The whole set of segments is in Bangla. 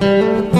Música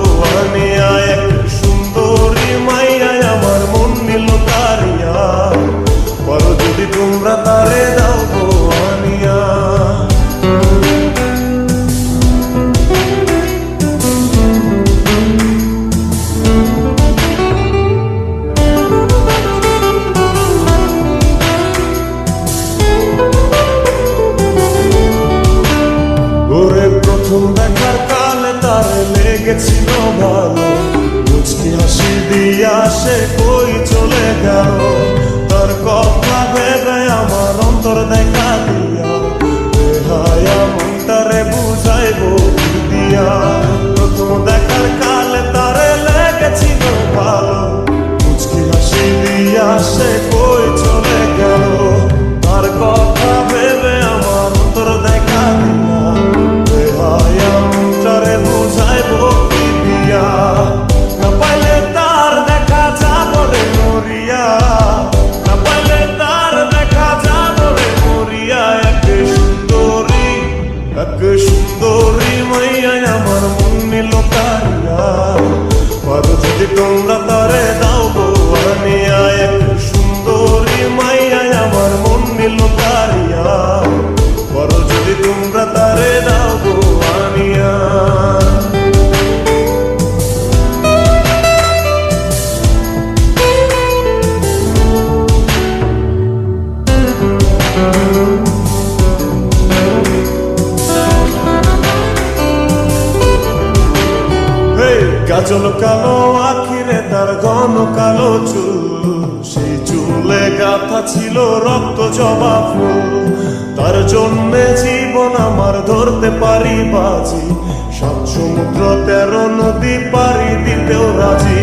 লেগেছিল ভালো। মুচকি হাসি দিয়া সে কই চলে গেল। তার কথা ভেবে আমার অন্তর চুল কালো আখিরে তার ঘন কালো চুল। সেই চুলে গাথা ছিল রক্ত জবা ফুল। তার জন্যে জীবন আমার ধরতে পারি বাজি। সব সমুদ্র তেরো নদী পারি দিতেও রাজি।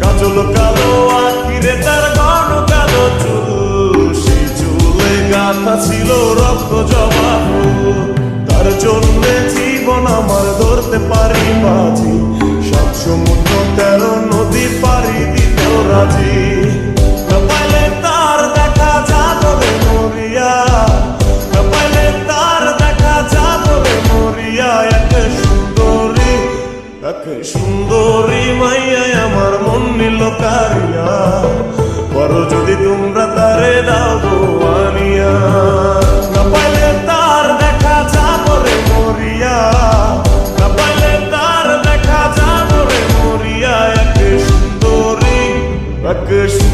কাজল কালো আখিরে তার ঘন কালো চুল। সেই চুলে গাথা ছিল রক্ত জবা ফুল। তার জন্যে জীবন আমার ধরতে পারি বাজি। reality a.